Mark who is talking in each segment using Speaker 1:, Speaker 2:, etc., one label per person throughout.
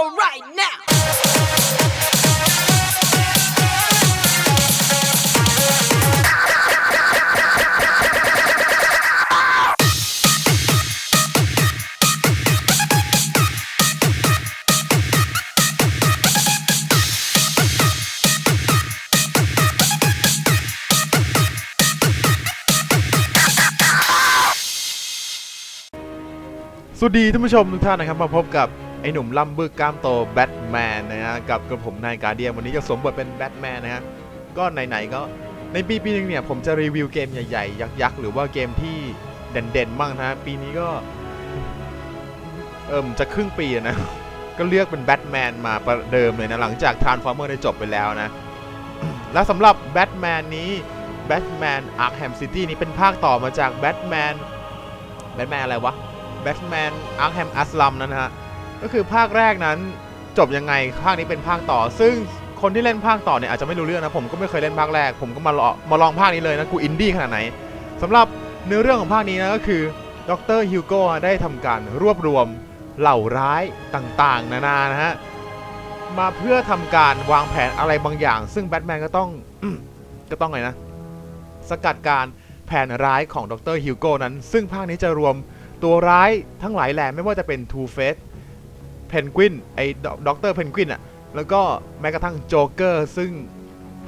Speaker 1: all right now.
Speaker 2: สวัสดีท่านผู้ชมทุกท่านนะครับมาพบกับ ไอ้หนุ่มล่ำบึกกล้ามโตแบทแมนนะฮะกับกระผมนายกาเดียนวันนี้จะสวมบทเป็นแบทแมนนะฮะก็ไหนๆก็ในปีปีหนึงเนี่ยผมจะรีวิวเกมใหญ่ๆ ยักษ์ๆหรือว่าเกมที่เด่นๆบ้างนะฮะปีนี้ก็เอิ่มจะครึ่งปีนะ ก็เลือกเป็นแบทแมนมาประเดิมเลยนะ หลังจากทรานส์ฟอร์เมอร์ได้จบไปแล้วนะ และสำหรับแบทแมนนี้แบทแมนอาร์คแฮมซิตี้นี้เป็นภาคต่อมาจากแบทแมนแบทแมนอะไรวะแบทแมนอาร์คแฮมอัสลัมนะฮะ ก็คือภาคแรกนั้นจบยังไงภาคนี้เป็นภาคต่อ ซึ่งคนที่เล่นภาคต่อเนี่ยอาจจะไม่รู้เรื่องนะผมก็ไม่เคยเล่นภาคแรก ผมก็มาลองมาลองภาคนี้เลยนะกูอินดี้ขนาดไหนสำหรับเนื้อเรื่องของภาคนี้นะก็คือดรฮิวโก้ได้ทำการรวบรวมเหล่าร้ายต่างๆ นานานะฮะมาเพื่อทำการวางแผนอะไรบางอย่าง ซึ่งแบทแมนก็ต้องก็ต้องไงนะ สกัดการแผนร้ายของดรฮิวโก้นั้น ซึ่งภาคนี้จะรวมตัวร้ายทั้งหลายแหล่ไม่ว่าจะเป็น Two Face เพนกวินไอ้ด็อกเตอร์เพนกวินอะแล้วก็แม้กระทั่งโจ๊กเกอร์ซึ่ง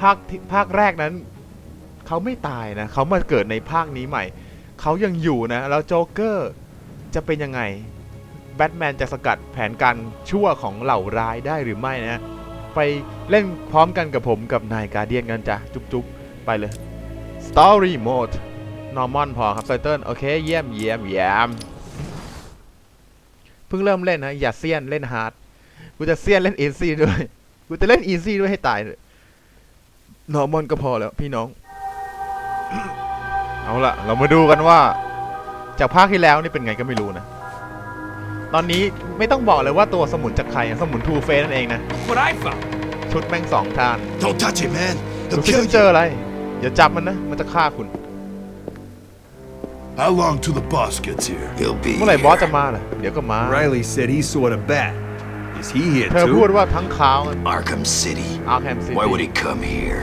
Speaker 2: ภาคภาคแรกนั้น เขาไม่ตายนะเขามาเกิดในภาคนี้ใหม่ เขายังอยู่นะ แล้วโจ๊กเกอร์จะเป็นยังไงแบทแมนจะสกัดแผนการชั่วของเหล่าร้ายได้หรือไม่นะ ไปเล่นพร้อมกันกับผมกับนายกาเดียนกันจ้ะ จุ๊บๆ ไปเลย Story Mode Normal พอครับไตเติ้ลโอเค เยี่ยมเยี่ยมเยี่ยม พิ่งเริ่มเล่นนะอย่าเซียนเล่นฮาร์ดกูจะเซียนเล่นอีซี่ด้วยกูจะเล่นอีซี่ด้วยให้ตายเลย Normal ก็พอแล้ว พี่น้อง เอาละเรามาดูกันว่า จากภาคที่แล้วนี่เป็นไงก็ไม่รู้นะ ตอนนี้ไม่ต้องบอกเลยว่าตัวสมุนจากใครอะสมุนทูเฟสนั่นเองนะ
Speaker 3: What I found.
Speaker 2: ชุดแม่งสองทาน
Speaker 4: Don't touch it, man.
Speaker 2: ดู
Speaker 4: They'll
Speaker 2: ซิ
Speaker 4: kill
Speaker 2: เจอ
Speaker 4: you.
Speaker 2: อะไรอย่าจับมันนะ มันจะฆ่าคุณ
Speaker 4: How long till the boss gets here? He'll be
Speaker 2: เมื่อไหร่บอสจะมาล่ะ เดี๋ยวก็มา
Speaker 3: Riley said he saw the bat. Is he here
Speaker 2: เธอพูด
Speaker 3: too?
Speaker 2: ว่าทั้งขาว
Speaker 5: Arkham City.
Speaker 2: อาร์แฮมซิ
Speaker 5: Why would
Speaker 2: ตี้
Speaker 5: he come here?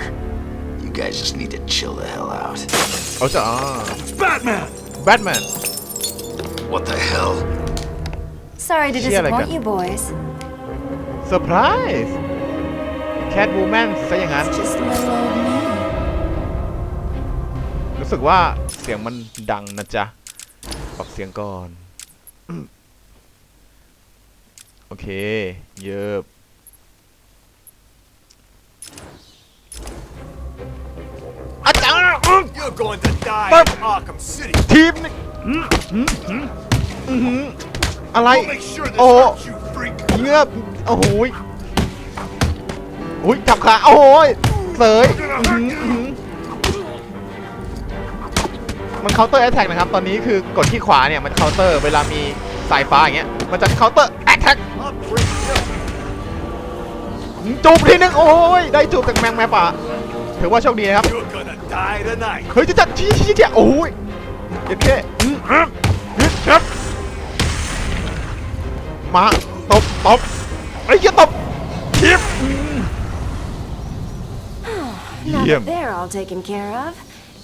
Speaker 5: You guys just need to chill the hell out.
Speaker 2: เขาจะอ่า
Speaker 3: Batman!
Speaker 2: แบทแมน
Speaker 5: What the hell?
Speaker 6: Sorry to
Speaker 2: Shit, I
Speaker 6: disappoint
Speaker 2: got-
Speaker 6: you boys.
Speaker 2: เซอร์ไพรส์แคทวูแมนซะอย่างนั้น
Speaker 6: It's just little old me.
Speaker 2: รู้สึกว่า เสียงมันดังนะจ๊ะปรับเสียงก่อน โอเค เยิบอาจารย์
Speaker 3: You're going to die
Speaker 2: But-
Speaker 3: in Arkham City.
Speaker 2: ทีมนี่หืมหืมหืมอื้อหืออะไร
Speaker 3: We'll make sure this
Speaker 2: Oh.
Speaker 3: hurts you, freak.
Speaker 2: เงือบโอ้โหยโอ้ยจับขา โอ้โหยเสยอื้อหืออื้อหือ มันเคาน์เตอร์แอ t แทกนะครับ ตอนนี้คือกดที่ขวาเนี่ยมันเคาน์เตอร์เวลามีสายฟ้าอย่างเงี้ย มันจะเคาน์เตอร์แอ t แทก
Speaker 3: I'll break you.
Speaker 2: จูบทีนึงโอ้ยได้จูบจากแมงแมป่าถือว่าโชคดีนะครับ
Speaker 3: You're gonna die tonight.
Speaker 2: เฮ้ยจะจัดชี้ชี้ชี้โอ้ยเจ็ดแค่อืมอืมอืมครับมาตบตบไอ้เหี้ยตบทิป
Speaker 6: Now
Speaker 2: Yeah.
Speaker 6: that they're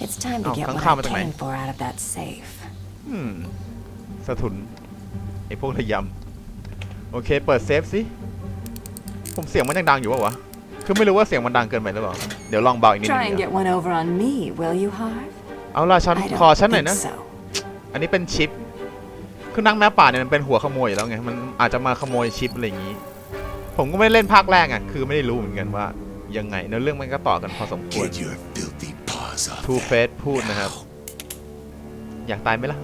Speaker 6: all taken care of, it's time to
Speaker 2: Oh,
Speaker 6: get
Speaker 2: kang
Speaker 6: what
Speaker 2: kama
Speaker 6: I
Speaker 2: tang
Speaker 6: came
Speaker 2: này.
Speaker 6: for out of that safe.
Speaker 2: อืมสะทุนไอ้พวกระยำ โอเค เปิดเซฟสิ ผมเสียงมันยังดังอยู่ปะวะ คือไม่รู้ว่าเสียงมันดังเกินไปหรือเปล่า เดี๋ยวลองเบาอีกนิดนึ
Speaker 6: Try and
Speaker 2: ง
Speaker 6: get one over on me, will you, Harv?
Speaker 2: เอาล่ะฉัน
Speaker 6: I
Speaker 2: ขอ
Speaker 6: don't
Speaker 2: ฉันหน่อย
Speaker 6: think
Speaker 2: นะ
Speaker 6: so.
Speaker 2: อันนี้เป็นชิป คือนักแม้ป่าเนี่ยมันเป็นหัวขโมยอยู่แล้วไง มันอาจจะมาขโมยชิปอะไรอย่างนี้ ผมก็ไม่ได้เล่นภาคแรกอะ คือไม่ได้รู้เหมือนกันว่ายังไงเนื้อเรื่องมันก็ต่อกันพอสมควร ทู
Speaker 4: that.
Speaker 2: เฟสพูดนะครับ อยากตายไหมล่ะ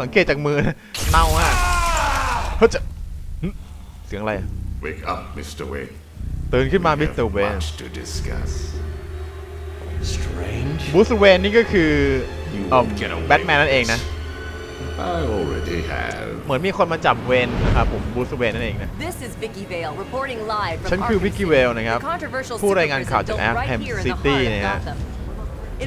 Speaker 2: สังเกตจากมือนะเน่ามากเฮ้ยจะหึเสียงอะไรอะ
Speaker 7: Wake up, Mr. Wayne.
Speaker 2: ตื่นขึ้นมา
Speaker 7: We
Speaker 2: มิส
Speaker 7: have
Speaker 2: เตอร์เวน
Speaker 7: much to discuss.
Speaker 3: Strange.
Speaker 2: บูสเวนนี่ก็คือ
Speaker 7: You
Speaker 2: เอ่อ
Speaker 7: won't get away
Speaker 2: แบทแมนนั่นเองนะ
Speaker 7: I already have.
Speaker 2: เหมือนมีคนมาจับเวนนะครับผมบูสเวนนั่นเองนะ
Speaker 8: This is Vicky Vale reporting live from
Speaker 2: ฉันคือ
Speaker 8: Arkham
Speaker 2: วิกกี้
Speaker 8: City.
Speaker 2: เวลนะครับ
Speaker 8: The controversial
Speaker 2: ผู้รายงานข่าว
Speaker 8: super
Speaker 2: จาก
Speaker 8: prison built
Speaker 2: Arkham
Speaker 8: right here in the
Speaker 2: City
Speaker 8: heart of
Speaker 2: นะฮะ
Speaker 8: Gotham.
Speaker 2: เ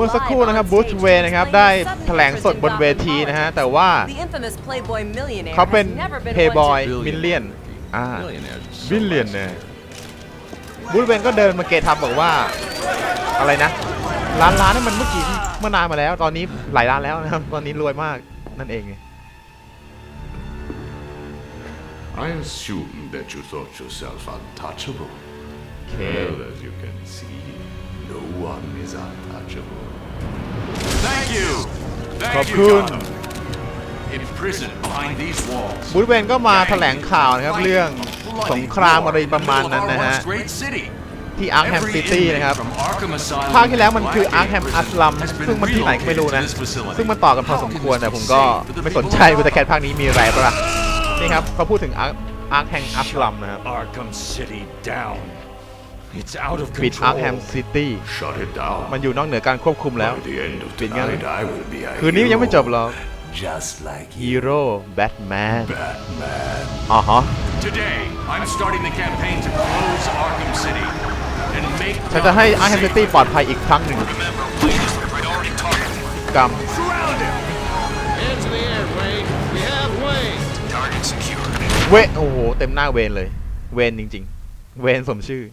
Speaker 2: มื่อสัก
Speaker 8: live
Speaker 2: ครู่นะครับ
Speaker 8: on
Speaker 2: บูธ
Speaker 8: stage
Speaker 2: เวย์นะครับ
Speaker 8: explaining
Speaker 2: ได้
Speaker 8: the sudden
Speaker 2: แถลงสด
Speaker 8: interest
Speaker 2: บ
Speaker 8: in
Speaker 2: นเว
Speaker 8: Gotham
Speaker 2: ทีนะฮะ
Speaker 8: City.
Speaker 2: แต่ว่า
Speaker 8: The infamous Playboy millionaire
Speaker 2: เขาเป็น
Speaker 8: has never been
Speaker 2: เพย์บอย
Speaker 8: one to
Speaker 2: มิลเลียนอ่า
Speaker 7: Billionaires.
Speaker 2: บิลเลียนเนี่ยบูธเวนก็เดินมาเกทับบอกว่าอะไรนะ ร้านร้านนี่มันเมื่อกี้เมื่อนานมาแล้ว ตอนนี้หลายร้านแล้วนะครับ ตอนนี้รวยมากนั่นเอง
Speaker 7: I assume that you thought yourself untouchable.
Speaker 2: Okay.
Speaker 7: Well, as you can see, no one is untouchable.
Speaker 3: Thank you.
Speaker 2: ขอบ
Speaker 3: Thank
Speaker 2: คุ
Speaker 3: you,
Speaker 2: ณ
Speaker 3: Gotham.
Speaker 4: Imprisoned behind these walls.
Speaker 2: บูธเวนก็มาแถลงข่าวนะครับเรื่องสงครามอะไรประมาณนั้นนะฮะ
Speaker 4: Great city.
Speaker 2: ที่อาร์แฮม
Speaker 4: Every
Speaker 2: ซิตี้
Speaker 4: inmate
Speaker 2: นะครับ
Speaker 4: from Arkham Asylum
Speaker 2: ภาคที่แล้วมันคือ
Speaker 4: to
Speaker 2: อาร์แฮม
Speaker 4: Blackgate
Speaker 2: อัสลัม
Speaker 4: Prison has been
Speaker 2: ซึ่งมันที่ไหนก็ไม่รู้นะ
Speaker 4: relocated to this facility.
Speaker 2: ซึ่งมันต่อกันพอสมควรแต่ผมก็ไม่สนใจกูแต่แค่ภาคนี้มีอะไรปะล่ะนี่ครับเขาพูดถึงอาร์อาร์แฮมอัสลัมนะครับ
Speaker 3: Arkham City down. It's out of
Speaker 2: ปิดอาร์แฮม
Speaker 3: control.
Speaker 2: ซิตี้
Speaker 7: Shut it down.
Speaker 2: มันอยู่นอกเหนือการควบคุมแล้ว
Speaker 7: By the end of
Speaker 2: ปิดงั้น
Speaker 7: tonight, I will be a
Speaker 2: คืนนี้ยังไม่จบ
Speaker 7: hero.
Speaker 2: หรอก
Speaker 4: Just like
Speaker 2: ฮีโร่แบทแมน
Speaker 7: Batman.
Speaker 2: อ๋อฮะ
Speaker 4: Today, I'm starting the campaign to close Arkham City and make
Speaker 2: ฉันจะให้อาร์แฮมซิตี้ปลอดภัยอีกครั้งหนึ่ง
Speaker 4: Remember, Wayne is the priority target.
Speaker 2: กรรม
Speaker 3: Surround him.
Speaker 9: Hands in the air, Wayne. We have Wayne.
Speaker 4: Target secured.
Speaker 2: เวโอ้โห เต็มหน้าเวนเลย เวนจริง ๆ เวนสมชื่อ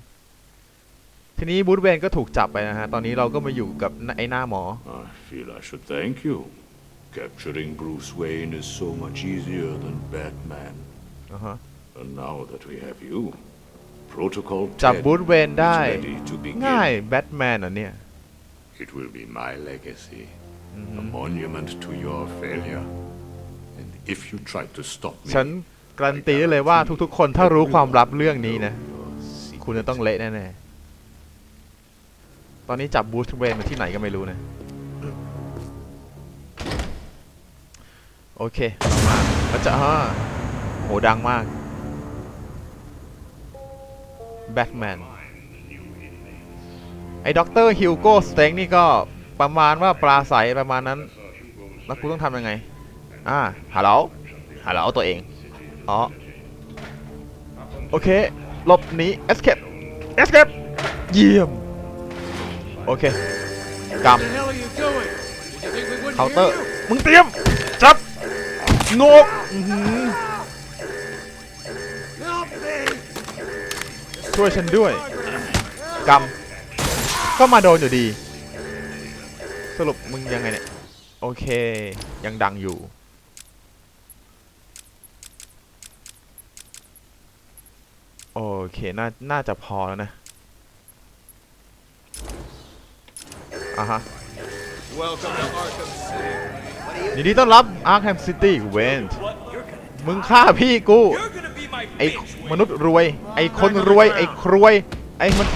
Speaker 2: ทีนี้บูธเวนก็ถูกจับไปนะฮะ ตอนนี้เราก็มาอยู่กับไอ้หน้าหมอ
Speaker 7: I feel I should thank you. Capturing Bruce Wayne is so much easier than Batman.
Speaker 2: อ่าฮะ
Speaker 7: And now that we have you, Protocol
Speaker 2: จับ
Speaker 7: 10
Speaker 2: บูธเวนได้
Speaker 7: is ready to begin.
Speaker 2: ง่ายแบทแมนเหรอเนี่ย
Speaker 7: It will be my legacy, a monument to your failure. And if you try to stop me,
Speaker 2: ฉันการันตีได้เลยว่าทุกๆ คนถ้ารู้ความลับเรื่องนี้นะ คุณจะต้องเละแน่ๆ ตอนนี้จับบูธเวนมาที่ไหนก็ไม่รู้นะโอเคมาแล้วจะอ่าโหดังมากแบทแมนไอ้ด็อกเตอร์ฮิวโก้สเต็งนี่ก็ประมาณว่าปลาใสประมาณนั้น แล้วกูต้องทำยังไง อ่าฮัลโหลฮัลโหลตัวเอง อ๋อ โอเค หลบหนี escape escape เยี่ยมโอเคก
Speaker 9: What the hell are you doing? Did you think we ำ
Speaker 2: เคาน์เตอร์ มึงเตรียม จับโงกช่วยฉันด้วยกำก็มาโดนอยู่ดี สรุปมึงยังไงเนี่ย โอเค ยังดังอยู่โอเค น่า น่าจะพอแล้วนะ อะฮะ
Speaker 9: Welcome to Arkham City.
Speaker 2: ยินดีต้อนรับ Arkham City เวนมึงฆ่าพี่กู
Speaker 3: You're gonna be my
Speaker 2: ไอ้
Speaker 3: bitch.
Speaker 2: มนุษย์รวย ไอ้คนรวย ไอ้ครวย ไอ้มัน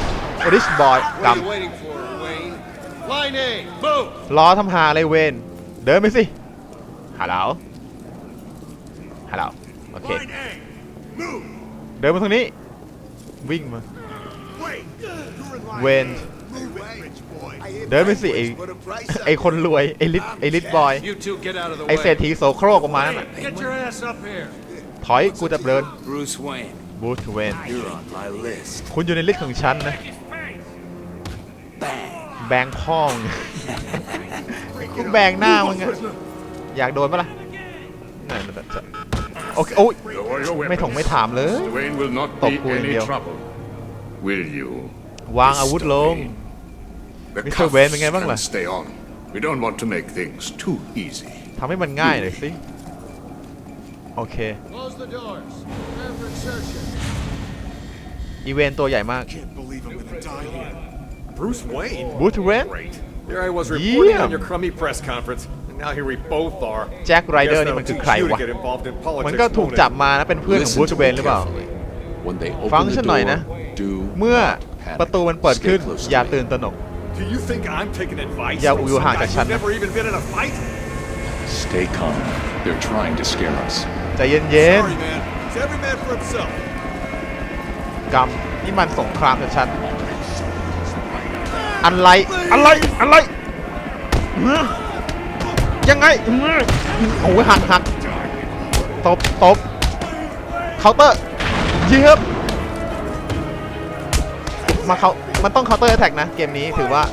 Speaker 2: ริชบอย
Speaker 9: What
Speaker 2: ก
Speaker 9: are you waiting for, Wayne? Line A, move! ำ
Speaker 2: รอทำหาอะไรเวน เดินไปสิฮัลโหลฮัลโหลโอเค
Speaker 3: Line A. Move.
Speaker 2: เดินมาทางนี้ วิ่งมา
Speaker 3: Wait. You're in line
Speaker 2: เวน
Speaker 3: A. Move it, rich boy.
Speaker 2: เดินไปสิไอ้ไอ้คนรวยไอ้ลิทไอ้ลิทบอย
Speaker 9: You two get out of the
Speaker 2: ไอ้
Speaker 9: way.
Speaker 2: เศรษฐีโสโครกออกมานั่นน่ะ
Speaker 9: Get your ass up here.
Speaker 2: ถอยกูจะเดิน
Speaker 5: Bruce Wayne,
Speaker 2: บูธเวน
Speaker 5: you're on my list.
Speaker 2: คุณอยู่ในลิสต์ของฉันนะ
Speaker 5: Bang.
Speaker 2: แบงพ่องกูแบงหน้ามึงอะอยากโดนปะล่ะนั่นมันจะโอเคโอ้ย
Speaker 7: lower your
Speaker 2: ไม่ถง
Speaker 7: weapons.
Speaker 2: ไม่ถามเลย
Speaker 7: Wayne will not
Speaker 2: Tộc
Speaker 7: be
Speaker 2: cô
Speaker 7: any
Speaker 2: nhiều.
Speaker 7: trouble. Will you?
Speaker 2: วางอาวุธลง
Speaker 7: The
Speaker 2: Mr.
Speaker 7: cuffs
Speaker 2: Wayne, เป็นไงบ้างล่ะ?
Speaker 7: can stay on. We don't want to make things too easy.
Speaker 2: ทำให้มันง่ายหน่อยสิ โอเค
Speaker 9: Close the doors. Prepare for insertion.
Speaker 2: อีเวนต์ตัวใหญ่มาก
Speaker 3: Can't believe I'm gonna die here. Bruce Wayne?
Speaker 2: บูธเวน
Speaker 3: Great. Here I was reporting
Speaker 2: Yeah.
Speaker 3: on your crummy press conference, and now here we both are.
Speaker 2: แจ็คไรเดอร์
Speaker 3: Guess
Speaker 2: นี่มัน
Speaker 3: that'll
Speaker 2: คือ
Speaker 3: teach
Speaker 2: ใคร
Speaker 3: you
Speaker 2: วะ
Speaker 3: to get involved in
Speaker 2: มัน
Speaker 3: politics,
Speaker 2: ก็ถูก
Speaker 3: won't it?
Speaker 2: จับมานะเป็นเพื่อนของ
Speaker 4: Listen
Speaker 2: บูธ
Speaker 4: to
Speaker 2: เวน
Speaker 4: me
Speaker 2: หรือเปล่า
Speaker 4: carefully. When they
Speaker 2: ฟัง
Speaker 4: open
Speaker 2: ฉั
Speaker 4: the
Speaker 2: นหน่อยนะ
Speaker 4: door, do
Speaker 2: เมื่อ
Speaker 4: not
Speaker 2: ประตู
Speaker 4: panic.
Speaker 2: มันเปิดขึ้น
Speaker 4: Stay close to
Speaker 2: อย่า
Speaker 4: me.
Speaker 2: ตื่นตระหนก
Speaker 3: Do you think I'm taking advice
Speaker 2: Yeah,
Speaker 3: from
Speaker 2: we will
Speaker 3: some
Speaker 2: hang
Speaker 3: guy
Speaker 2: a
Speaker 3: who's
Speaker 2: chat.
Speaker 3: never even been in a fight?
Speaker 4: Stay calm. They're trying to scare us.
Speaker 2: ใจเย็น
Speaker 3: Sorry, man. It's every man for himself.
Speaker 2: ๆกำนี่มันสงครามชัดๆอะไรอะไรอะไรอื้อยังไงอื้อโอ้ยหักหักตบตบเคาน์เตอร์เยียบมาเขา มันต้อง counter attack นะเกมนี้ถือว่า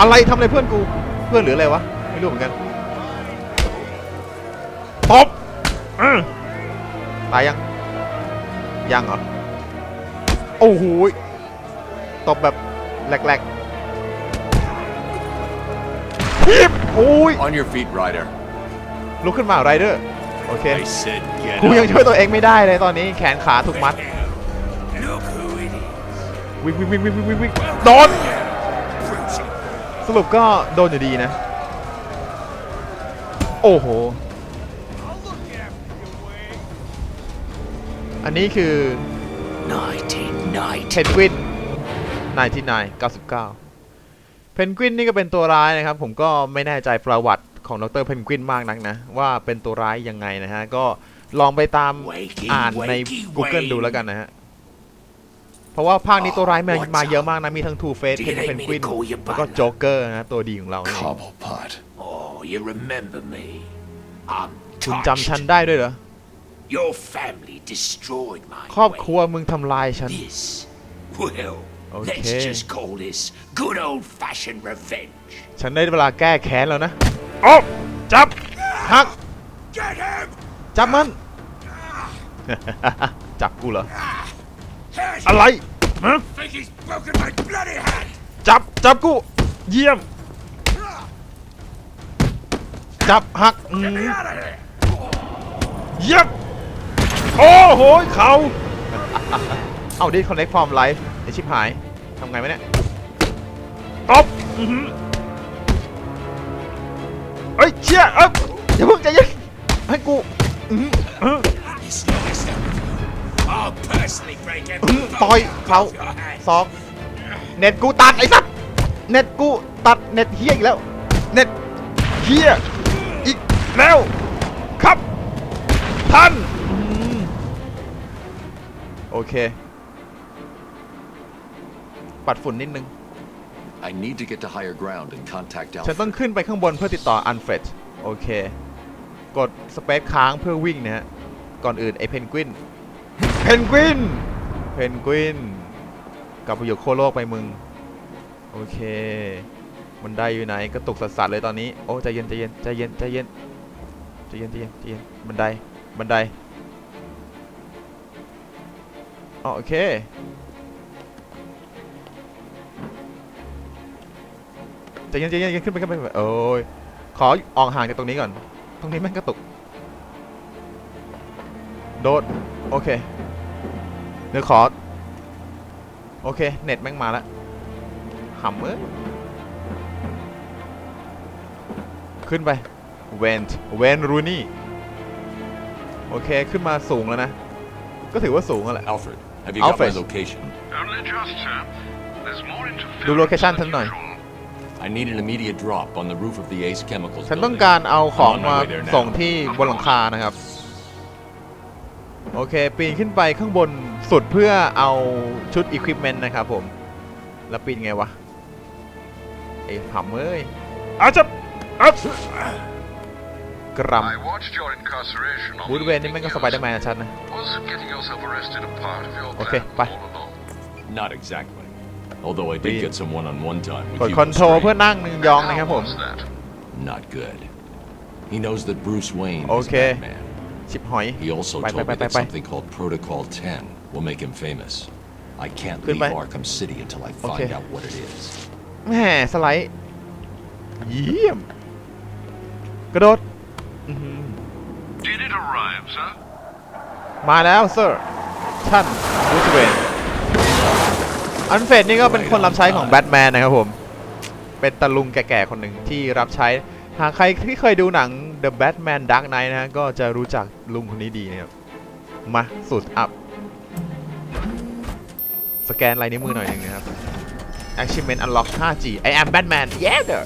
Speaker 2: อะไรทำอะไรเพื่อนกูเพื่อนหรืออะไรวะไม่รู้เหมือนกันตบอื้อตายยังยังเหรอโอ้โหยตบแบบแหลกๆทีบโอ้ย
Speaker 10: On your feet, Ryder.
Speaker 2: ลุกขึ้นมาไรเดอร์โอเค
Speaker 10: I said get
Speaker 2: กูยัง
Speaker 10: up.
Speaker 2: ช่วยตัวเองไม่ได้เลยตอนนี้แขนขาถูกมัด วิ่งวิ่งวิ่งวิ่งวิ่งวิ่งวิ่งโดนสรุปก็โดนอยู่ดีนะ โอ้โห อันนี้คือ
Speaker 4: 1990.
Speaker 2: เพนกวิน99 99เพนกวินนี่ก็เป็นตัวร้ายนะครับ ผมก็ไม่แน่ใจประวัติของดรเพนกวินมากนักนะ ว่าเป็นตัวร้ายยังไงนะฮะ ก็ลองไปตาม
Speaker 4: Wakey,
Speaker 2: อ่านใน
Speaker 4: wakey,
Speaker 2: Google ดู
Speaker 4: wake.
Speaker 2: แล้วกันนะฮะ เพราะว่าภาคนี้ตัวร้ายมา
Speaker 4: What's
Speaker 2: มาเยอะ
Speaker 4: up?
Speaker 2: มากนะ มีทั้ง Two Face
Speaker 4: Do
Speaker 2: เพ
Speaker 4: you
Speaker 2: น
Speaker 4: like
Speaker 2: เพน
Speaker 4: me to
Speaker 2: กวิน
Speaker 4: call you
Speaker 2: แล้วก็
Speaker 4: partner?
Speaker 2: โจ๊กเกอร์นะ ตัวดีของเรานี่
Speaker 11: Cobblepot.
Speaker 4: Oh, you remember me? I'm
Speaker 2: คุณจำฉัน
Speaker 4: touched.
Speaker 2: ได้ด้วยเหรอ
Speaker 4: Your family destroyed my
Speaker 2: ครอบค
Speaker 4: way.
Speaker 2: รัวมึงทำลายฉัน
Speaker 4: This, well,
Speaker 2: Okay.
Speaker 4: let's just call this good old-fashioned revenge.
Speaker 2: ฉันได้เวลาแก้แค้นแล้วนะโอ้จับหัก
Speaker 4: Get him!
Speaker 2: จับมัน จับกูเหรอ
Speaker 4: Here's
Speaker 2: อะไรฮะ
Speaker 4: think he's broken my bloody hand!
Speaker 2: จับจับกู เยี่ยม จับหักอืม
Speaker 4: Get me out of here!
Speaker 2: เยี่ยมโอ้โหเขาเอาดิคอนเน็กฟอร์มไลฟ์ไอชิบหายทำไงวะเนี่ยตบอื้อหือเอ้ยเชี่ยเอ้ยอย่าเพิ่งใจเย็นให้กู ต่อย
Speaker 4: bone
Speaker 2: เขา
Speaker 4: off your hand.
Speaker 2: สองเน็ตกูตัดไอ้สัสเน็ตกูตัดเน็ตเฮียอีกแล้ว เน็ตเฮียอีกแล้ว ครับท่านอืมโอเค ปัดฝุ่นนิดนึง
Speaker 11: I need to get to higher ground and contact
Speaker 2: ฉันต้อง
Speaker 11: Alfred.
Speaker 2: ขึ้นไปข้างบนเพื่อติดต่ออันเฟรดโอเค กดสเปซค้างเพื่อวิ่งนะฮะ ก่อนอื่นไอเพนกวิน เพนกวิน เพนกวิน กลับไปอยู่โคโลกไปมึง โอเคบันได้อยู่ไหนกระตุกสัสๆเลยตอนนี้ โอ้ใจเย็นใจเย็นใจเย็นใจเย็นใจเย็นใจเย็นใจเย็นบันได บันไดอ๋อโอเค ใจเย็นใจเย็นใจเย็นขึ้นไปขึ้นไปขึ้นไปโอ้ย ขอออกห่างจากตรงนี้ก่อน ตรงนี้แม่งกระตุก โดด โอเค ดี๋ยวขอ โอเค เน็ตแม่งมาแล้วหำเอ้ยขึ้นไปเวนต์เวนรูนี่โอเค ขึ้นมาสูงแล้วนะ ก็ถือว่าสูงแล้วแหละ
Speaker 11: Alfred, have you got
Speaker 2: Alfred.
Speaker 11: my location?
Speaker 9: Only just, sir. There's more
Speaker 2: ดู
Speaker 9: interference
Speaker 2: โลเคชั่น
Speaker 9: than
Speaker 2: ฉันหน่อย
Speaker 9: usual.
Speaker 11: I need an immediate drop on the roof of the Ace Chemicals
Speaker 2: ฉันต้อง
Speaker 11: building.
Speaker 2: การเอาของ
Speaker 11: I'm on
Speaker 2: มา
Speaker 11: my way there now.
Speaker 2: ส่งที่บนหลังคานะครับ โอเค ปีนขึ้นไปข้างบน สุดเพื่อเอาชุดอุปกรณ์นะครับผม แล้วปีนไงวะไอ้ผำเอ้ยอาจับอัพกรัม
Speaker 9: I watched your incarceration on
Speaker 2: บูธเวนนี่แม่งก็สไปเดอร์แมนชัดนะ
Speaker 9: Was getting yourself arrested a part of your
Speaker 2: Okay,
Speaker 9: plan
Speaker 2: bye.
Speaker 9: all along?
Speaker 11: Not exactly. Although I did
Speaker 2: Be-
Speaker 11: get some one-on-one time
Speaker 2: ก
Speaker 11: with
Speaker 2: ด
Speaker 11: Hugo
Speaker 2: คอนโทร
Speaker 11: Strange.
Speaker 2: เพื่อนั่งยองนะครับผม
Speaker 9: How was that?
Speaker 11: Not good. He knows that Bruce Wayne
Speaker 2: Okay.
Speaker 11: is Batman.
Speaker 2: ชิบหอย
Speaker 11: He also
Speaker 2: Bye,
Speaker 11: told
Speaker 2: bye,
Speaker 11: me
Speaker 2: bye,
Speaker 11: that
Speaker 2: bye.
Speaker 11: something called Protocol 10 will make him famous. I can't leave
Speaker 2: Goodbye.
Speaker 11: Arkham City until I find
Speaker 2: Okay.
Speaker 11: out what it is.
Speaker 2: แหม่สไลด์เยี่ยมกระโดดอื้อหือ
Speaker 9: Did it arrive, sir?
Speaker 2: มาแล้วเซอร์ท่านบูธเวนอันเฟดนี่ก็เป็นคนรับใช้ของแบทแมนนะครับผม เป็นตะลุงแก่ๆคนหนึ่งที่รับใช้ หากใครที่เคยดูหนัง The Batman Dark Knight นะฮะก็จะรู้จักลุงคนนี้ดีนะครับ มาสุดอัพ สแกนลายนิ้วมือหน่อยหนึงนะครับ Achievement Unlock 5G I am Batman yeah the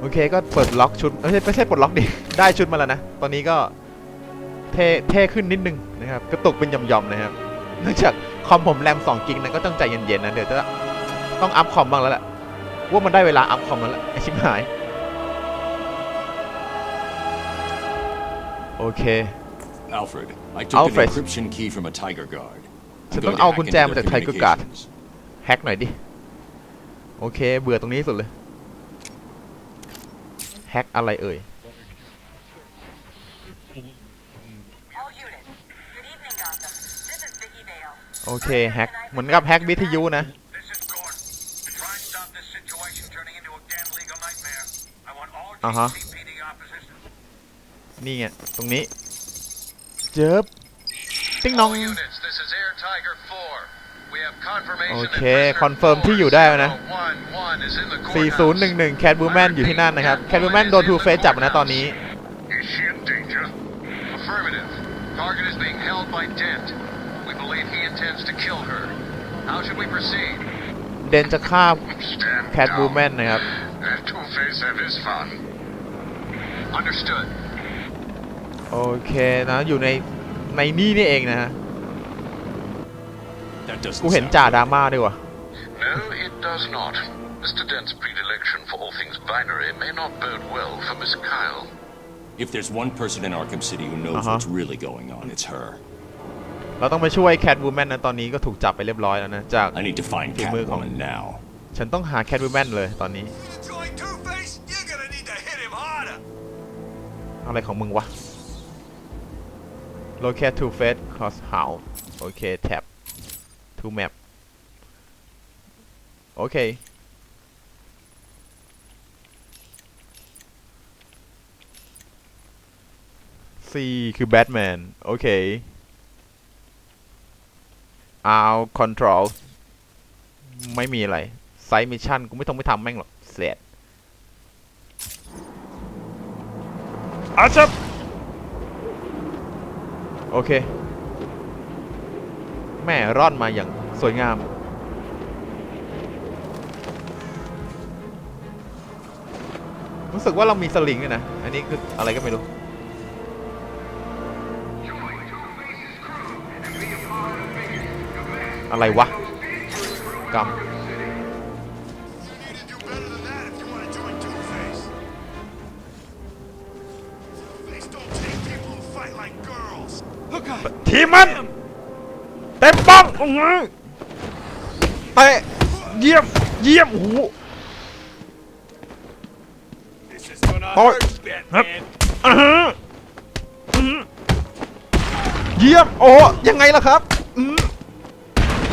Speaker 2: โอเคก็เปิดล็อกชุดไม่ใช่ไม่ใช่ปลดล็อกดิ ได้ชุดมาแล้วนะ ตอนนี้ก็เท่เท่ขึ้นนิดนึงนะครับกระตุกเป็นหย่อมๆนะครับเนื่องจากคอมผมแรม2กิกนะก็ต้องใจเย็นๆนะเดี๋ยวจะต้องอัพคอมบ้างแล้วแหละว่ามันได้เวลาอัพคอมแล้วแหละไอชิบหาย โอเค
Speaker 11: Alfred, I took
Speaker 2: Alfred.
Speaker 11: an encryption key from a Tiger Guard.
Speaker 2: ฉัน
Speaker 3: I'm
Speaker 2: ต้อง
Speaker 3: going to
Speaker 2: เอา
Speaker 3: hack
Speaker 2: กุญ
Speaker 3: into
Speaker 2: แจ
Speaker 3: their
Speaker 2: มาจากไทเกอร์การ์ด
Speaker 3: communications.
Speaker 2: แฮกหน่อยดิ โอเค เบื่อตรงนี้สุดเลย แฮกอะไรเอ่ย โอเค แฮก เหมือนกับแฮกวิทยุนะ
Speaker 4: This is Gordon. To try and stop this situation turning into a damn legal nightmare, I want all
Speaker 2: Uh-huh.
Speaker 4: GCPD opposition.
Speaker 2: นี่ไง ตรงนี้ เจิบติ้งนอง
Speaker 9: All units, this is Air Tiger 4. We have confirmation that
Speaker 2: โอเค
Speaker 9: prisoner
Speaker 2: คอนเฟิร์มที่อยู่ได้แล้วนะ
Speaker 9: 411 is in the courthouse.
Speaker 2: 4011 แคทบูแมนอยู่ที่นั่นนะครับ แคทบูแมนโดนทูเฟสจับนะตอนนี้
Speaker 4: Is she in danger?
Speaker 9: Affirmative. Target is being held by Dent. We believe he intends to kill her. How should we proceed?
Speaker 2: เดนจะฆ่า
Speaker 4: Stand
Speaker 2: แคทบูแมนนะครับ
Speaker 4: Let Two-Face have his fun.
Speaker 9: Understood.
Speaker 2: โอเคนะอยู่ในในนี่นี่เองนะฮะ
Speaker 3: That doesn't
Speaker 2: กูเห็น
Speaker 3: sound
Speaker 2: จ่า
Speaker 3: good.
Speaker 2: ดราม่าด้วยว่ะ
Speaker 9: No, it does not. Mr. Dent's predilection for all things binary may not bode well for Miss Kyle.
Speaker 3: If there's one person in Arkham City who knows
Speaker 2: Uh-huh.
Speaker 3: what's really going on, it's her.
Speaker 2: เราต้องไปช่วยแคทบูแมนนะตอนนี้ก็ถูกจับไปเรียบร้อยแล้วนะจาก
Speaker 3: I need to find
Speaker 2: Okay, move on.
Speaker 3: Catwoman now.
Speaker 2: ฉันต้องหาแคทบูแมนเลยตอนนี้
Speaker 4: Join Two-Face? You're gonna need to hit him harder.
Speaker 2: อะไรของมึงวะ locate two face cross house โอเค tab to map โอเค C คือแบทแมนโอเค R control ไม่มีอะไร ไซมิชชั่นกูไม่ต้องไปทำแม่งหรอก เสร็จอาชับ โอเค แม่ร่อนมาอย่างสวยงาม รู้สึกว่าเรามีสลิงด้วยนะ อันนี้คืออะไรก็ไม่รู้ อะไรวะกร ทีมมันเต็มป้องเตะเยี่ยมเยี่ยมโอ้โห
Speaker 4: This is gonna
Speaker 2: Oh.
Speaker 4: hurt, Batman.
Speaker 2: อื้อหืออื้อหือเยี่ยมโอ้ยังไงล่ะครับอื้อ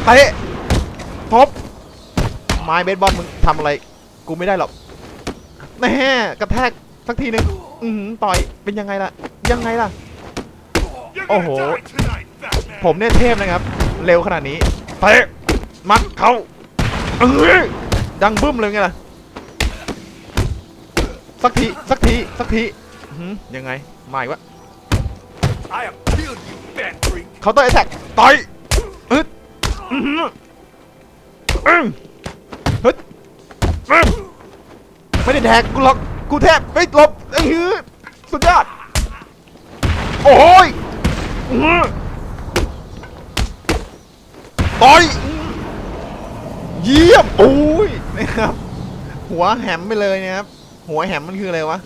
Speaker 2: เตะทบไม้เบสบอลมึงทำอะไร กูไม่ได้หรอกแน่กระแทกสักทีหนึ่งอือต่อยเป็นยังไงล่ะ ยังไงล่ะ
Speaker 4: You're
Speaker 2: Oh,
Speaker 4: gonna die tonight, Batman.
Speaker 2: ผมเนี่ยเทพนะครับ เร็วขนาดนี้เตะมัดเขาเอ้ยดังบึ้มเลยไงล่ะ สักที สักที สักทีหือยังไงมาอีกวะเขาน์เตอร์แทแทกต่อยอึดอึ้งฮึดอึ้งไม่ได้แท็กกูหรอกกูแทบไม่หลบไอ้หือสุดยอด โอ้ย ต่อยเยี่ยมโอ้ยนะครับ หัวแหมไปเลยนะครับ หัวแหมมันคืออะไรวะ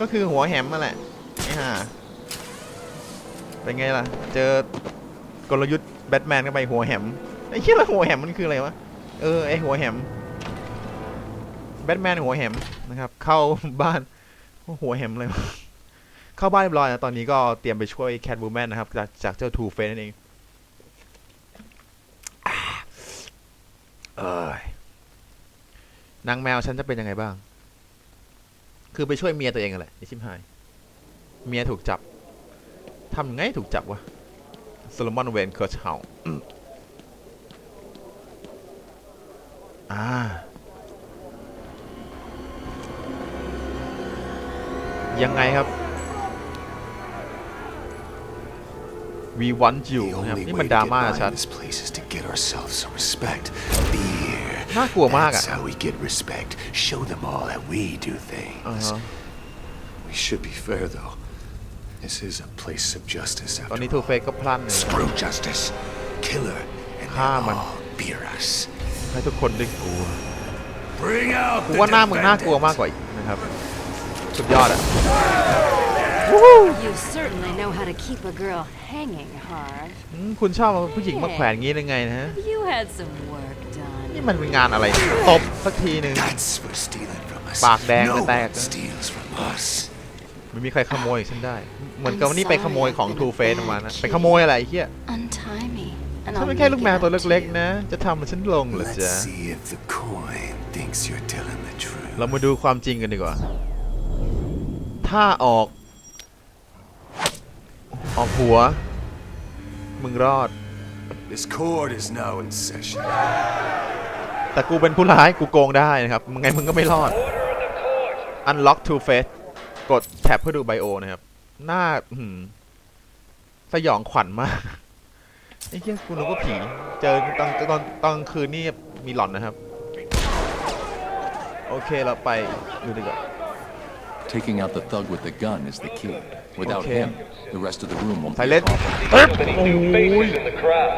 Speaker 2: ก็คือหัวแหมนั่นแหละไอ้ห่าเป็นไงล่ะ เจอกลยุทธ์แบทแมนเข้าไปหัวแหมไอ้เหี้ยแล้วหัวแหมมันคืออะไรวะ เออไอหัวแหมแบทแมนหัวแหมนะครับ เข้าบ้านหัวแหมเลยวะ เข้าบ้านเรียบร้อยนะตอนนี้ก็เตรียมไปช่วยแคทบูแมนนะครับ จากจากเจ้าทูเฟนนั่นเองเอยนางแมวฉันจะเป็นยังไงบ้าง คือไปช่วยเมียตัวเองนั่นแหละไอชิมหาย เมียถูกจับทำไงถูกจับวะโซโลมอนเวนเคิร์ชเฮาอ่ายังไงครับ We want you
Speaker 5: The
Speaker 2: นะครับ
Speaker 5: only
Speaker 2: นี่
Speaker 5: way
Speaker 2: มัน
Speaker 5: to
Speaker 2: ดรา
Speaker 5: get
Speaker 2: ม่า
Speaker 5: by
Speaker 2: ชัด
Speaker 5: in this place is to get ourselves some respect. Be here.
Speaker 2: น่ากลัวมากอะ
Speaker 5: That's how we get respect. Show them all that we do things.
Speaker 2: อ่าฮะ
Speaker 5: We should be fair, though. This is a place of justice
Speaker 2: ตอน
Speaker 5: after
Speaker 2: นี้ทูเฟ
Speaker 5: all.
Speaker 2: สก็พลั้นเลยนะ
Speaker 5: Screw justice. Killer. And
Speaker 2: Ah,
Speaker 5: they'll
Speaker 2: man.
Speaker 5: all fear us.
Speaker 2: ให้ทุกคนได้กลัว
Speaker 4: Bring out
Speaker 2: กู
Speaker 4: the
Speaker 2: ว่าหน้ามึงน่ากลัว
Speaker 4: defendant.
Speaker 2: มากกว่าอีกนะครับ สุดยอดอะ
Speaker 6: You certainly know how to keep a girl Hanging, Harv.
Speaker 2: อืมคุณชอบเอาผู้หญิงมาแขวนงี้ได้ไงนะฮะ
Speaker 6: You had some work done.
Speaker 2: นี่มันเป็นงานอะไรเนี่ยตบสักทีหนึ่ง
Speaker 5: That's for stealing from us.
Speaker 2: Bạc đen
Speaker 5: no
Speaker 2: người ta.
Speaker 5: one steals from us.
Speaker 2: ไม่มีใครขโมยฉันได้ เหมือนกับว่านี่ไปขโมยของ True Face ออกมานะไปขโมยอะไรไอ้เฮีย
Speaker 6: Untie me. And
Speaker 2: ฉัน
Speaker 6: I'll
Speaker 2: เป็นแค่ลูก
Speaker 6: make
Speaker 2: แมว
Speaker 6: it
Speaker 2: ตัว
Speaker 6: up to
Speaker 2: เล็ก
Speaker 6: you.
Speaker 2: ๆ นะ จะทำมันฉันลงเหรอ
Speaker 5: Let's
Speaker 2: จ๊ะ
Speaker 5: see if the coin thinks you're telling the truth.
Speaker 2: เรามาดูความจริงกันดีกว่า ถ้าออก ออกหัว มึงรอด
Speaker 5: This court is now in session.
Speaker 2: แต่กูเป็นผู้ร้ายกูโกงได้นะครับมึงไงมึงก็ไม่รอด Unlock Two Face กดแท็บเพื่อดูไบโอนะครับ หน้าอื้อหือสยองขวัญมาก ไอ้เหี้ยกูนึกว่าผี เจอตอนตอนตอนกลางคืนนี่มีหลอนนะครับ โอเคเราไปดูดีกว่า
Speaker 11: Taking out the thug with the gun is the key. Without
Speaker 2: Okay.
Speaker 11: him, the rest of the room won't
Speaker 2: ไซ
Speaker 11: be
Speaker 2: เลน
Speaker 11: accomplished.
Speaker 2: ปึ๊บ
Speaker 4: Many
Speaker 2: โอ้
Speaker 4: new
Speaker 2: ย
Speaker 4: faces in the crowd.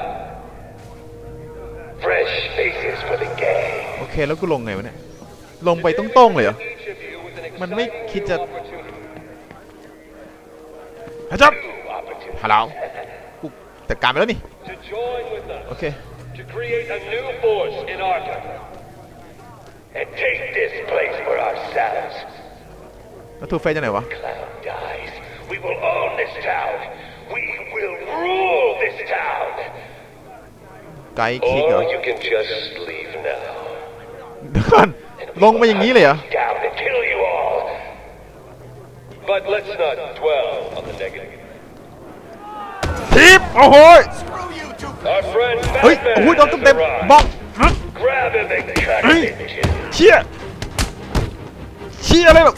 Speaker 4: Fresh faces for the gang.
Speaker 2: โอเคแล้วกูลงไงวะเนี่ย ลงไปตรงๆเลยเหรอ
Speaker 4: Each of you with an
Speaker 2: มันไม่คิดจะ
Speaker 4: opportunity.
Speaker 2: ฮัจจับ
Speaker 4: opportunity
Speaker 2: ฮัลโหลกูจัดการไปแล้วนี่
Speaker 4: to join with us
Speaker 2: โอเค
Speaker 4: to create a new force in Arkham and take this place for ourselves.
Speaker 2: แล้วทูเฟสจะไหนวะ
Speaker 4: Clown dies. We will own this town. We will rule this town.
Speaker 2: ไกด์คิกเหรอ
Speaker 4: Or you can just leave now.
Speaker 2: เดี๋ยวก่อนลงมาอย่างนี้เลยเหรอ
Speaker 4: Down to kill you all. But let's not dwell on the negative.
Speaker 2: ทิปโอ้โหย
Speaker 4: Our friend
Speaker 2: เฮ้ยโอ้โห
Speaker 4: Batman
Speaker 2: โดน
Speaker 4: has
Speaker 2: เต็มๆบล็อก
Speaker 4: arrived.
Speaker 2: ฮะ
Speaker 4: Grab him and cut
Speaker 2: Hey.
Speaker 4: him in two.
Speaker 2: เชี่ยเชี่ยอะไรหรอก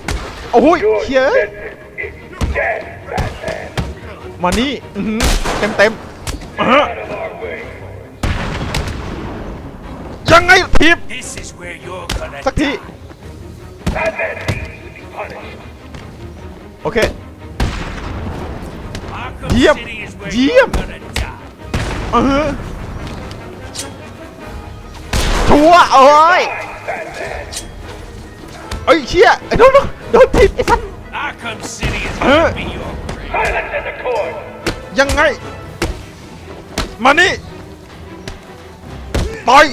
Speaker 2: โอ้โหย
Speaker 4: Your
Speaker 2: เชี่ย
Speaker 4: sentence is dead, Batman.
Speaker 2: มานี่เต็มเต็มๆอะ
Speaker 4: Out of our way.
Speaker 2: ยังไงทิป
Speaker 3: This is where you're gonna
Speaker 2: สักที
Speaker 4: Batman needs to be punished.
Speaker 2: โอเค
Speaker 3: Arkham
Speaker 2: Yep.
Speaker 3: City is where
Speaker 2: Yep.
Speaker 3: you're gonna die.
Speaker 2: เออชัวร์เอ้ยเอ้ยเชี่ยไอ้โดนโดนทิปไอ้สัส
Speaker 3: Arkham City is
Speaker 2: Huh?
Speaker 3: gonna be your grave.
Speaker 4: Silence in the court.
Speaker 2: ยังไง มานี่ต่อย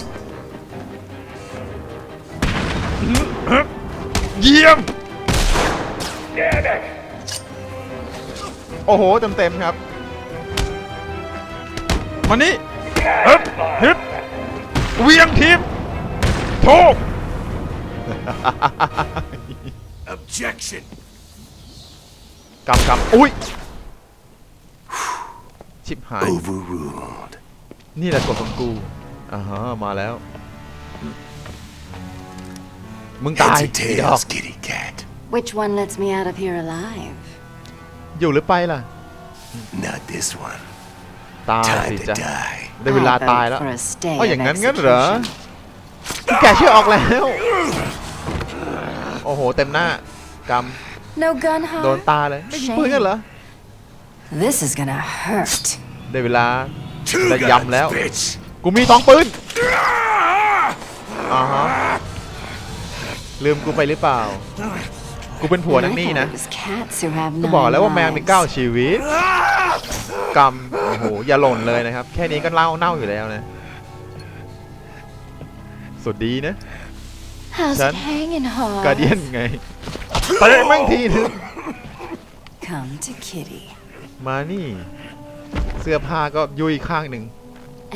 Speaker 2: เยี่ยม
Speaker 4: Damn it.
Speaker 2: โอ้โห เต็มเต็มๆครับ มานี่ฮึบฮึบเวียงทิพย์โทก
Speaker 3: Objection.
Speaker 2: กำกำอุ้ยชิบหาย
Speaker 5: Overruled.
Speaker 2: นี่แหละกฎของกูอ่าฮะมาแล้ว มึงตาย
Speaker 5: Heads or
Speaker 2: อีดอก
Speaker 5: tails, kitty cat.
Speaker 6: Which one lets me out of here alive?
Speaker 2: อยู่หรือไปล่ะ
Speaker 5: Not this one.
Speaker 2: ตายสิ
Speaker 5: Time
Speaker 2: จ้ะ
Speaker 5: to die.
Speaker 2: ได้เวลา
Speaker 6: I'll vote
Speaker 2: ตายแล้ว
Speaker 6: for a stay
Speaker 2: อ๋อ
Speaker 6: of
Speaker 2: อย่างนั้นงั้นเหรอ
Speaker 6: execution.
Speaker 2: พี่แกชื่อออกแล้ว โอ้โห เต็มหน้าก
Speaker 6: No gun, ำ
Speaker 2: โดน
Speaker 6: Harv?
Speaker 2: ตาเลยไม่มีปืนกันเหรอ
Speaker 6: This is gonna hurt.
Speaker 2: ได้เวลา
Speaker 5: Two
Speaker 2: ได้
Speaker 5: guns,
Speaker 2: ยำแล้ว
Speaker 5: bitch.
Speaker 2: กูมีท้องปืนอ่าฮะลืมกูไปหรือเปล่า กูเป็นผัวนังนี่
Speaker 6: I
Speaker 2: นะ
Speaker 6: thought it was cats who have
Speaker 2: ก็
Speaker 6: nine
Speaker 2: บอกแล้วว่าแมวมี
Speaker 6: lives.
Speaker 2: เก้าชีวิตกรรมโอ้โหอย่าหล่นเลยนะครับ แค่นี้ก็เล่าเน่าอยู่แล้วนะ สุดดีนะ
Speaker 6: How's
Speaker 2: Son?
Speaker 6: it hanging, Harv?
Speaker 2: กาเดียนไง เตะแม่งทีนึง
Speaker 6: Come to Kitty.
Speaker 2: มานี่ เสื้อผ้าก็ยุ่ยข้างหนึ่ง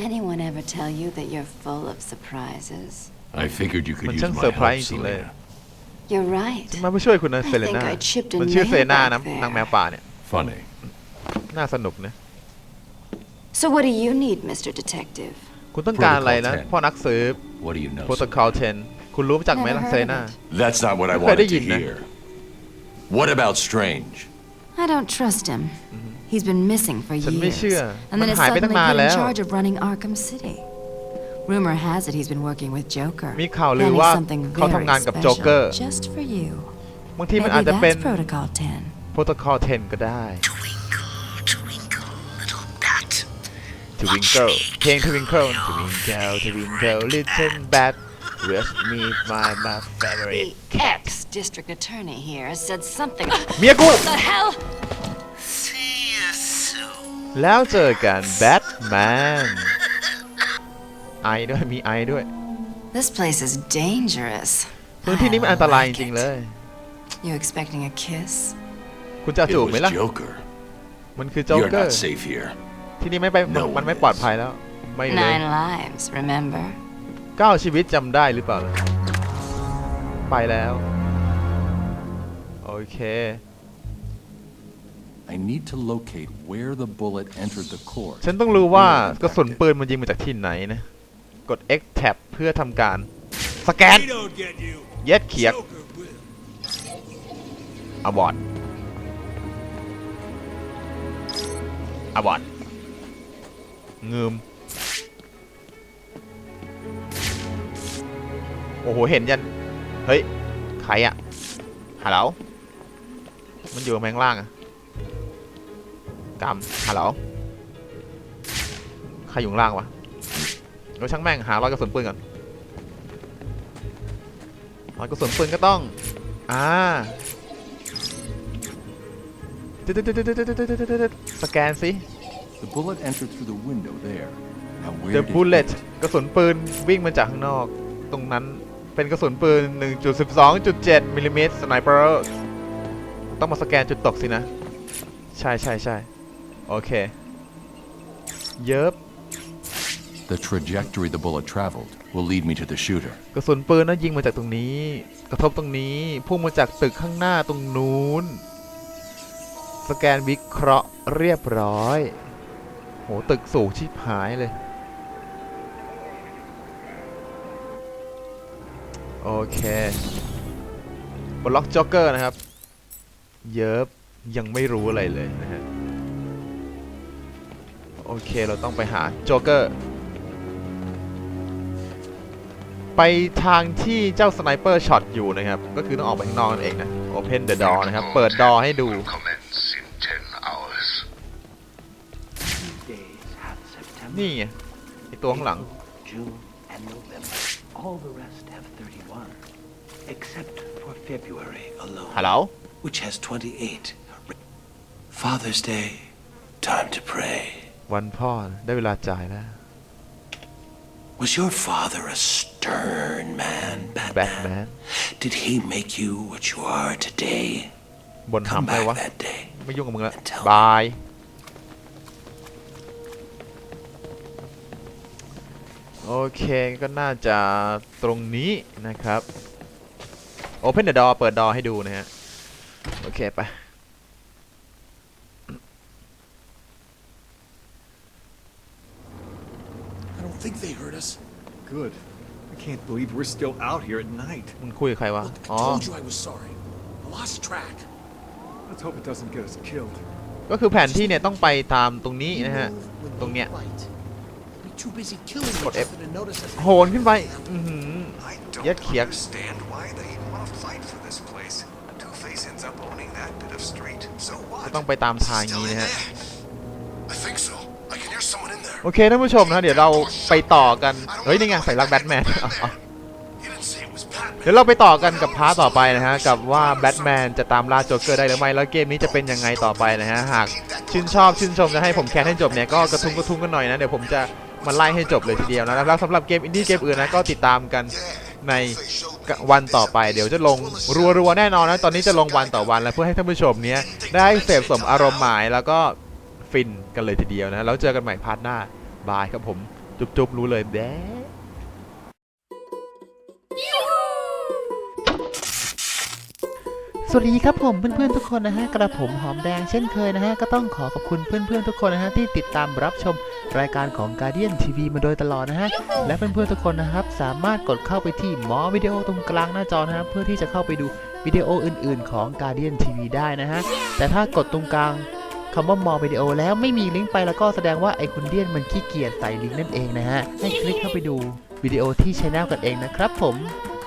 Speaker 6: Anyone ever tell you that you're full of surprises?
Speaker 11: I figured you could
Speaker 2: Mình
Speaker 11: use
Speaker 2: chẳng
Speaker 11: my
Speaker 2: surprise
Speaker 11: help,
Speaker 2: gì lên.
Speaker 11: Selena.
Speaker 6: You're right.
Speaker 2: มาเพื่อช่วยคุณนะ
Speaker 6: I
Speaker 2: เซเลน่า
Speaker 6: think I chipped a
Speaker 2: มันชื่อ
Speaker 6: nail
Speaker 2: เซเลน่า
Speaker 6: back
Speaker 2: นะ
Speaker 6: there.
Speaker 2: นางแมวป่าเนี่ย
Speaker 11: Funny.
Speaker 2: น่าสนุกนะ
Speaker 6: So what do you need, Mr. Detective?
Speaker 2: คุณต้องการอะไรนะ
Speaker 11: Protocol
Speaker 2: พ่อนักสืบ
Speaker 11: What do you know?
Speaker 2: โปรโตคอล10 คุณรู้จักไหม
Speaker 6: Never
Speaker 2: ล่ะ
Speaker 6: heard
Speaker 2: เซ
Speaker 6: of
Speaker 2: เลน่า
Speaker 6: it.
Speaker 11: That's not what I
Speaker 2: Phải
Speaker 11: wanted
Speaker 2: để
Speaker 11: to
Speaker 2: nhìn nè.
Speaker 11: hear. What about Strange?
Speaker 6: I don't trust him. He's been missing for
Speaker 2: ฉันไม่
Speaker 6: years.
Speaker 2: เชื่อ
Speaker 6: And
Speaker 2: มัน
Speaker 6: then is
Speaker 2: หายไปตั้ง
Speaker 6: suddenly
Speaker 2: นาน
Speaker 6: put
Speaker 2: แล้
Speaker 6: in
Speaker 2: ว
Speaker 6: charge of running Arkham City. Rumor has it he's been working with Joker.
Speaker 2: มีข่าวลือ
Speaker 6: Planning
Speaker 2: ว่า
Speaker 6: something
Speaker 2: เขา
Speaker 6: very
Speaker 2: ทำงานกับ
Speaker 6: special
Speaker 2: โจ๊กเกอร์
Speaker 6: just for you.
Speaker 2: บางทีมัน
Speaker 6: Maybe
Speaker 2: อาจจะเป็น
Speaker 6: that's Protocol 10.
Speaker 2: โปรโตคอล10 ก็ได้ Twinkle Twinkle Twinkle Twinkle Twinkle Little Bat Just meet my my favorite
Speaker 6: The ex-district attorney here said something.
Speaker 2: เมียกู
Speaker 6: the hell?
Speaker 2: แล้วเจอกันแบทแมนไอด้วยมีไอด้วย
Speaker 6: This place is dangerous.
Speaker 2: พื้นที่นี้มันอันตรายจริงๆเลย
Speaker 6: You expecting a kiss?
Speaker 2: คุณจะ
Speaker 7: It
Speaker 2: จูบไหม
Speaker 7: was
Speaker 2: ล่ะ
Speaker 7: Joker.
Speaker 2: มันคือโจ๊ก
Speaker 7: You're
Speaker 2: เกอ
Speaker 7: not
Speaker 2: ร์
Speaker 7: safe here.
Speaker 2: ที่นี่ไม่ไป
Speaker 7: No
Speaker 2: มัน
Speaker 7: one
Speaker 2: ไม่ปลอดภัยแล้ว ไม่เลย
Speaker 6: Nine lives, remember?
Speaker 2: เก้าชีวิตจำได้หรือเปล่าล่ะไปแล้ว โอเค
Speaker 11: I need to locate where the bullet entered the core.
Speaker 2: ฉันต้องรู้ว่ากระสุนปืนมันยิงมาจากที่ไหนนะ กด X tab เพื่อทำการ สแกน
Speaker 3: We don't get you.
Speaker 2: เย็ดเขียก
Speaker 3: Joker will.
Speaker 2: อบอดอบอดงืม อ้โห เห็นยัน เฮ้ย ใครอะฮัลโหลมันอยู่แมงล่างอะกำฮัลโหลใครอยู่ข้างล่างวะก็ช่างแม่งหารอยกระสุนปืนก่อนรอยกระสุนปืนก็ต้อง อ่าสแกนสิ
Speaker 11: The bullet entered through the window there. Now where
Speaker 2: The
Speaker 11: did it
Speaker 2: bullet
Speaker 11: enter?
Speaker 2: กระสุนปืนวิ่งมาจากข้างนอก ตรงนั้น เป็นกระสุนปืน 1.12.7มิลลิเมตรสไนเปอร์ต้องมาสแกนจุดตกสินะ ใช่ใช่ใช่โอเค เยิบ
Speaker 11: The trajectory the bullet traveled will lead me to the shooter.
Speaker 2: กระสุนปืนนั้นยิงมาจากตรงนี้ กระทบตรงนี้พุ่งมาจากตึกข้างหน้าตรงนู้น สแกนวิเคราะห์เรียบร้อย โหตึกสูงชิบหายเลย โอเคบล็อกจ็อกเกอร์นะครับ เยิบยังไม่รู้อะไรเลยนะฮะ โอเคเราต้องไปหาโจ๊กเกอร์ ไปทางที่เจ้าสไนเปอร์ช็อตอยู่นะครับ ก็คือต้องออกไปข้างนอกนั่นเองนะ Open the door นะครับ เปิดดอให้ดูนี่ไงไอตัวข้างหลัง
Speaker 12: except for February alone,
Speaker 2: ฮัลโหล
Speaker 12: which has 28. Father's Day, time to pray.
Speaker 2: วันพ่อได้เวลาจ่ายแล้ว
Speaker 12: Was your father a stern man, Batman?
Speaker 2: แบทแมน
Speaker 12: Did he make you what you are today?
Speaker 2: บน
Speaker 12: Come
Speaker 2: ทำไป
Speaker 12: back
Speaker 2: วะ
Speaker 12: that day.
Speaker 2: ไม่ยุ่งกับมึงแล้ว
Speaker 12: And tell
Speaker 2: บาย โอเคก็น่าจะตรงนี้นะครับ Open the door เปิดดอให้ดูนะฮะ โอเคไป
Speaker 5: I don't think they heard us.
Speaker 13: Good. I can't believe we're still out here at night.
Speaker 2: มึงคุยกับใครวะ
Speaker 5: Look, I
Speaker 2: อ๋อ
Speaker 5: told you I was sorry. I lost track.
Speaker 13: Let's hope it doesn't get us killed.
Speaker 2: ก็คือแผนที่เนี่ยต้องไปตามตรงนี้นะฮะ ตรงเนี้ย
Speaker 5: Be too busy killing
Speaker 2: Got
Speaker 5: each
Speaker 2: it.
Speaker 5: other to notice us.
Speaker 2: โหนขึ้นไป อือหือ
Speaker 14: I don't
Speaker 2: Yet here.
Speaker 14: understand why they want to fight for this place. Two-Face ends up owning that bit of street. So
Speaker 2: ก็
Speaker 14: what?
Speaker 2: ต้องไปตามทางนี้นะฮะ
Speaker 14: I think so. I can hear someone in there.
Speaker 2: โอเคท่านผู้ชมนะเดี๋ยวเราไปต่อกัน เฮ้ยนี่ไงใส่รักแบทแมนเอาเอา
Speaker 14: You didn't say it was Batman.
Speaker 2: เดี๋ยวเราไปต่อกันกับพาร์ทต่อไปนะฮะ กับว่าแบทแมนจะตามล่าโจ๊กเกอร์ได้หรือไม่แล้วเกมนี้จะเป็นยังไงต่อไปนะฮะ หากชื่นชอบชื่นชมจะให้ผมแคนให้จบเนี่ยก็กระทุ้งกระทุ้งกันหน่อยนะ เดี๋ยวผมจะมาไล่ให้จบเลยทีเดียวนะแล้วสำหรับเกมอินดี้เกมอื่นนะก็ติดตามกัน ในวันต่อไปเดี๋ยวจะลงรัวๆแน่นอนนะ ตอนนี้จะลงวันต่อวันแล้วเพื่อให้ท่านผู้ชมเนี้ยได้เสพสมอารมณ์หมายแล้วก็ฟินกันเลยทีเดียวนะ แล้วเจอกันใหม่พาร์ทหน้า บายครับผม จุ๊บๆรู้เลยแบ๊
Speaker 15: สวัสดีครับผมเพื่อนๆทุกคนนะฮะกระผมหอมแดงเช่นเคยนะฮะก็ต้องขอขอบคุณเพื่อนๆทุกคนนะฮะที่ติดตามรับชมรายการของ Guardian TV มาโดยตลอดนะฮะและเพื่อนๆทุกคนนะครับสามารถกดเข้าไปที่หมอวิดีโอตรงกลางหน้าจอนะฮะเพื่อที่จะเข้าไปดูวิดีโออื่นๆของ Guardian TV ได้นะฮะแต่ถ้ากดตรงกลางคำว่ามอวิดีโอแล้วไม่มีลิงก์ไปแล้วก็แสดงว่าไอคุณเดียนมันขี้เกียจใส่ลิงก์นั่นเองนะฮะให้คลิกเข้าไปดูวิดีโอที่ช anel กันเองนะครับผม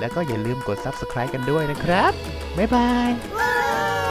Speaker 15: แล้วก็อย่าลืมกด subscribe กันด้วยนะครับ บ๊ายบาย